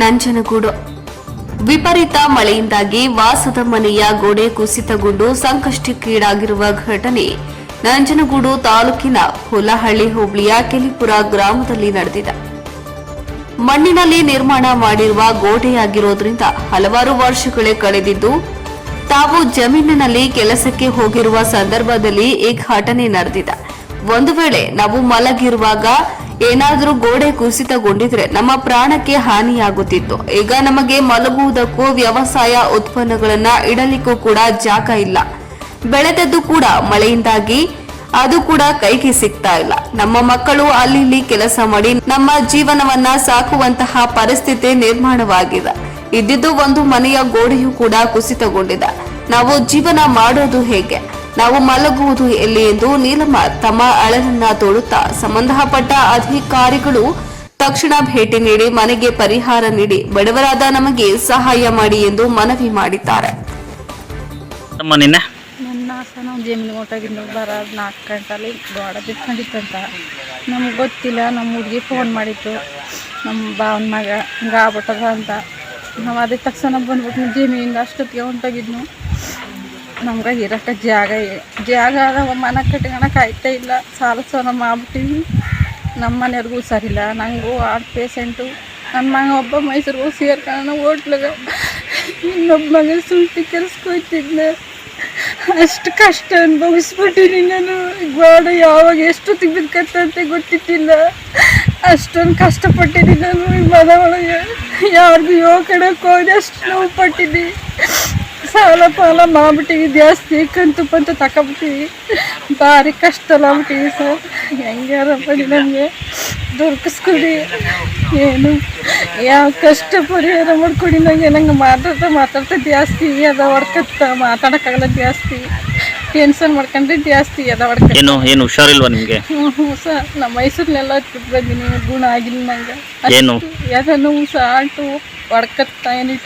ನಂಜನಗೂಡು. ವಿಪರೀತ ಮಳೆಯಿಂದಾಗಿ ವಾಸದ ಮನೆಯ ಗೋಡೆ ಕುಸಿತಗೊಂಡು ಸಂಕಷ್ಟಕ್ಕೀಡಾಗಿರುವ ಘಟನೆ ನಂಜನಗೂಡು ತಾಲೂಕಿನ ಹುಲಹಳ್ಳಿ ಹೋಬಳಿಯ ಕೆಲಿಪುರ ಗ್ರಾಮದಲ್ಲಿ ನಡೆದಿದೆ. ಮಣ್ಣಿನಲ್ಲಿ ನಿರ್ಮಾಣ ಮಾಡಿರುವ ಗೋಡೆಯಾಗಿರೋದ್ರಿಂದ ಹಲವಾರು ವರ್ಷಗಳೇ ಕಳೆದಿದ್ದು, ತಾವು ಜಮೀನಿನಲ್ಲಿ ಕೆಲಸಕ್ಕೆ ಹೋಗಿರುವ ಸಂದರ್ಭದಲ್ಲಿ ಈ ಘಟನೆ ನಡೆದಿದೆ. ಒಂದು ವೇಳೆ ನಾವು ಮಲಗಿರುವಾಗ ಏನಾದರೂ ಗೋಡೆ ಕುಸಿತಗೊಂಡಿದ್ರೆ ನಮ್ಮ ಪ್ರಾಣಕ್ಕೆ ಹಾನಿಯಾಗುತ್ತಿತ್ತು. ಈಗ ನಮಗೆ ಮಲಗುವುದಕ್ಕೂ ವ್ಯವಸಾಯ ಉತ್ಪನ್ನಗಳನ್ನ ಇಡಲಿಕ್ಕೂ ಕೂಡ ಜಾಗ ಇಲ್ಲ. ಬೆಳೆದದ್ದು ಕೂಡ ಮಳೆಯಿಂದಾಗಿ, ಅದು ಕೂಡ ಕೈಗೆ ಸಿಗ್ತಾ ಇಲ್ಲ. ನಮ್ಮ ಮಕ್ಕಳು ಅಲ್ಲಿ ಇಲ್ಲಿ ಕೆಲಸ ಮಾಡಿ ನಮ್ಮ ಜೀವನವನ್ನ ಸಾಕುವಂತಹ ಪರಿಸ್ಥಿತಿ ನಿರ್ಮಾಣವಾಗಿದೆ. ಇದ್ದಿದ್ದು ಒಂದು ಮನೆಯ ಗೋಡೆಯೂ ಕೂಡ ಕುಸಿತಗೊಂಡಿದೆ. ನಾವು ಜೀವನ ಮಾಡೋದು ಹೇಗೆ? ನಾವು ಮಲಗುವುದು ಎಲ್ಲಿ ಎಂದು ನೀಲಮ್ಮ ತಮ್ಮ ಅಳಲನ್ನ ತೋಡುತ್ತಾ ಸಂಬಂಧಪಟ್ಟ ಅಧಿಕಾರಿಗಳು ತಕ್ಷಣ ಭೇಟಿ ನೀಡಿ ಮನೆಗೆ ಪರಿಹಾರ ನೀಡಿ ಬಡವರಾದ ನಮಗೆ ಸಹಾಯ ಮಾಡಿ ಎಂದು ಮನವಿ ಮಾಡಿದ್ದಾರೆ. ನಮ್ಮ ನಿನ್ನೆ? ನನ್ನ ನಾವು ಜಮೀನು ನಾಲ್ಕು ಗಂಟಲ್ಲಿ ಗೋಡ ನಮ್ಗೆ ಗೊತ್ತಿಲ್ಲ ನಮ್ಮ ಹುಡುಗಿ ಫೋನ್ ಮಾಡಿತ್ತು ನಮ್ಮ ಬಾವನ ಮಗ ಹಿಂಗಾಗ್ಬಿಟ್ಟದ ಅಂತ. ನಾವು ಅದೇ ತಕ್ಷಣ ಬಂದ್ಬಿಟ್ಟು ಜೀವಿಯಿಂದ ಜಮೀನಿಂದ ಅಷ್ಟೊತ್ತಿಗೆ ಹೊಂಟೋಗಿದ್ನು. ನಮ್ಗೆ ಇರೋಕ್ಕೆ ಜಾಗ ಜಾಗ ಅದಾವ ಮನೆ ಕಟ್ಕೊಳಕ್ಕೆ ಆಯ್ತಾ ಇಲ್ಲ. ಸಾಲ ಸೋಲ ಮಾಡ್ಬಿಟ್ಟಿವಿ. ನಮ್ಮ ಮನೆಯವ್ರಿಗೂ ಹುಷಾರಿಲ್ಲ ನನಗೂ ಆ ಪೇಷೆಂಟು. ನನ್ನ ಮಗ ಒಬ್ಬ ಮೈಸೂರಿಗೂ ಸೇರ್ಕೊಳ್ಳೋಣ ಹೋಟ್ಲಿಗೆ. ಇನ್ನೊಬ್ಬ ಮಗ ಸುಟ್ಟಿ ಕೆಲ್ಸಕ್ಕೆ ಅಷ್ಟು ಕಷ್ಟ ಅನುಭವಿಸ್ಬಿಟ್ಟಿನಿ ನಾನು. ಗೋಡೆ ಯಾವಾಗ ಎಷ್ಟು ತಿಗ್ಬಿದ್ಕತ್ತಂತೆ ಗೊತ್ತಿತ್ತಿಲ್ಲ. ಅಷ್ಟೊಂದು ಕಷ್ಟಪಟ್ಟಿದ್ದೀನಿ ನಾನು ಈ ಮನ ಒಳಗೆ. ಯಾರಿಗೂ ಯೋಗ ಕಡೆಗೆ ಹೋಗಿ ಅಷ್ಟು ನೋವು ಪಟ್ಟಿದ್ದಿ ಸಾಲ ಪಾಲ ಮಾಡ್ಬಿಟ್ಟಿವಿ ಜಾಸ್ತಿ ಕಂತು ಪಂತು ತಕೊಬಿಟ್ಟಿವಿ. ಭಾರಿ ಕಷ್ಟ ಆಗ್ಬಿಟ್ಟಿವಿ ಸರ್ ಹೆಂಗಾರ ಬನ್ನಿ ನಮಗೆ ದೊರಕಿಸ್ಕೊಡಿ. ಏನು? ಯಾವ ಕಷ್ಟ ಪರಿಹಾರ ಮಾಡ್ಕೊಡಿ ನಂಗೆ ನಂಗೆ ಮಾತಾಡ್ತಾ ಮಾತಾಡ್ತಾ ಜಾಸ್ತಿ ಅದ ಹೊಡ್ಕತ್ತ ಮಾತಾಡೋಕ್ಕಾಗಲ್ಲ ಜಾಸ್ತಿ. ಟೆನ್ಷನ್ ಮಾಡ್ಕೊಂಡ್ರೆ ಜಾಸ್ತಿ ಅದ ಹೊಡ್ಕ ಏನು ಏನು ಹುಷಾರಿಲ್ವಾ ನಿಮಗೆ? ಹ್ಞೂ ಸರ್ ನಮ್ಮ ಮೈಸೂರ್ನೆಲ್ಲ ಬಂದಿನಿ ಗುಣ ಆಗಿಲ್ಲ ನಂಗೆ. ಏನು? ಯಾವ್ದನ್ನು ಸಾಟು ಹೊಡ್ಕತ್ತ ಎನಿ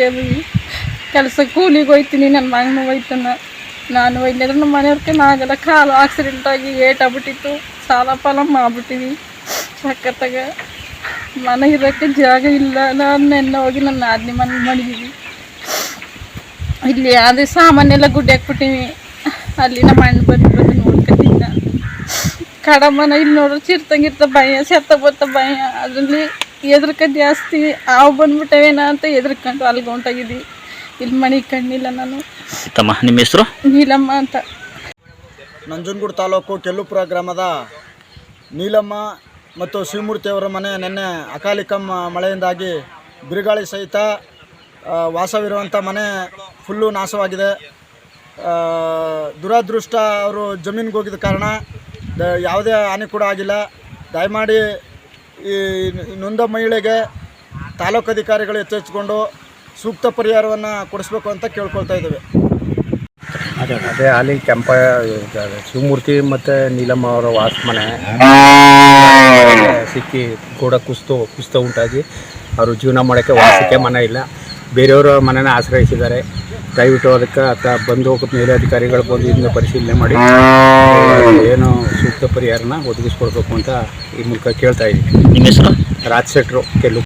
ಟೈಮ್ ಕೆಲಸ ಕೂಲಿಗೆ ಹೋಯ್ತೀನಿ ನನ್ನ ಮಗನೂ ಹೋಯ್ತಾನ. ನಾನು ಒಯ್ಲಿದ್ರೆ ನಮ್ಮ ಮನೆಯವ್ರಿಗೆ ನಾಗೆಲ್ಲ ಕಾಲು ಆಕ್ಸಿಡೆಂಟ್ ಆಗಿ ಏಟಾಗ್ಬಿಟ್ಟಿತ್ತು ಸಾಲ ಪಾಲ ಮಾಡ್ಬಿಟ್ಟಿವಿ. ಸಕ್ಕತ್ತಾಗ ಮನೆ ಇರೋಕ್ಕೆ ಜಾಗ ಇಲ್ಲ. ನಾನು ನೆನ್ನೆ ಹೋಗಿ ನನ್ನ ಆದ್ನಿ ಮನೆ ಮಾಡಿದ್ದೀವಿ ಇಲ್ಲಿ ಅದೇ ಸಾಮಾನೆಲ್ಲ ಗುಡ್ಡೆ ಹಾಕ್ಬಿಟ್ಟಿವಿ. ಅಲ್ಲಿ ನಮ್ಮ ಅಣ್ಣ ಬಂದು ಬಂದು ಕಡ ಕಡಮನ ಇಲ್ಲಿ ನೋಡ್ರೆ ಚಿರ್ತಂಗಿರ್ತ ಭಯ, ಸೆತ್ತ ಬರ್ತ ಭಯ. ಅದರಲ್ಲಿ ಎದ್ರಕ ಜಾಸ್ತಿ. ಹಾವು ಬಂದ್ಬಿಟ್ಟವೇನ ಅಂತ ಎದ್ರಕೊಂಡು ಅಲ್ಲಿಗೆ ಹೊಂಟಾಗಿದ್ವಿ ಇಲ್ಲಿ ಮಣಿ ಕಣ್ಣಿಲ್ಲ ನಾನು. ತಮ್ಮ ನಿಮ್ಮ ಹೆಸರು? ನೀಲಮ್ಮ ಅಂತ. ನಂಜನಗೂಡು ತಾಲೂಕು ಕೆಲ್ಲುಪುರ ಗ್ರಾಮದ ನೀಲಮ್ಮ ಮತ್ತು ಶಿವಮೂರ್ತಿಯವರ ಮನೆ ನಿನ್ನೆ ಅಕಾಲಿಕ ಮಳೆಯಿಂದಾಗಿ ಬಿರುಗಾಳಿ ಸಹಿತ ವಾಸವಿರುವಂಥ ಮನೆ ಫುಲ್ಲು ನಾಶವಾಗಿದೆ. ದುರಾದೃಷ್ಟ ಅವರು ಜಮೀನಿಗೆ ಹೋಗಿದ ಕಾರಣ ದ- ಯಾವುದೇ ಹಾನಿ ಕೂಡ ಆಗಿಲ್ಲ. ದಯಮಾಡಿ ಈ ನೊಂದ ಮಹಿಳೆಗೆ ತಾಲೂಕು ಅಧಿಕಾರಿಗಳು ಎಚ್ಚೆತ್ತುಕೊಂಡು ಸೂಕ್ತ ಪರಿಹಾರವನ್ನು ಕೊಡಿಸ್ಬೇಕು ಅಂತ ಕೇಳ್ಕೊಳ್ತಾ ಇದ್ದೇವೆ. ಅದೇ ಅದೇ ಅಲ್ಲಿ ಕೆಂಪ ಶಿವಮೂರ್ತಿ ಮತ್ತು ನೀಲಮ್ಮ ಅವರ ವಾಸ ಮನೆ. ಸಿಕ್ಕಿ ಗೋಡ ಕುಸ್ತು ಕುಸ್ತು ಉಂಟಾಗಿ ಅವರು ಜೀವನ ಮಾಡೋಕ್ಕೆ ವಾಸಕ್ಕೆ ಮನೆ ಇಲ್ಲ. ಬೇರೆಯವರ ಮನೆನ ಆಶ್ರಯಿಸಿದ್ದಾರೆ. ದಯವಿಟ್ಟು ಅದಕ್ಕೆ ಅತ್ತ ಬಂದು ಮೇಲಧಿಕಾರಿಗಳು ಬಂದು ಇದನ್ನ ಪರಿಶೀಲನೆ ಮಾಡಿ. ಏನು ಸೂಕ್ತ ಪರಿಹಾರನ ಒದಗಿಸ್ಕೊಡ್ಬೇಕು ಅಂತ ಈ ಮೂಲಕ ಕೇಳ್ತಾ ಇದ್ದೀನಿ. ನಿಮ್ಮ ಹೆಸರು? ರಾಜ್ ಶೆಟ್ರು ಕೆಲವು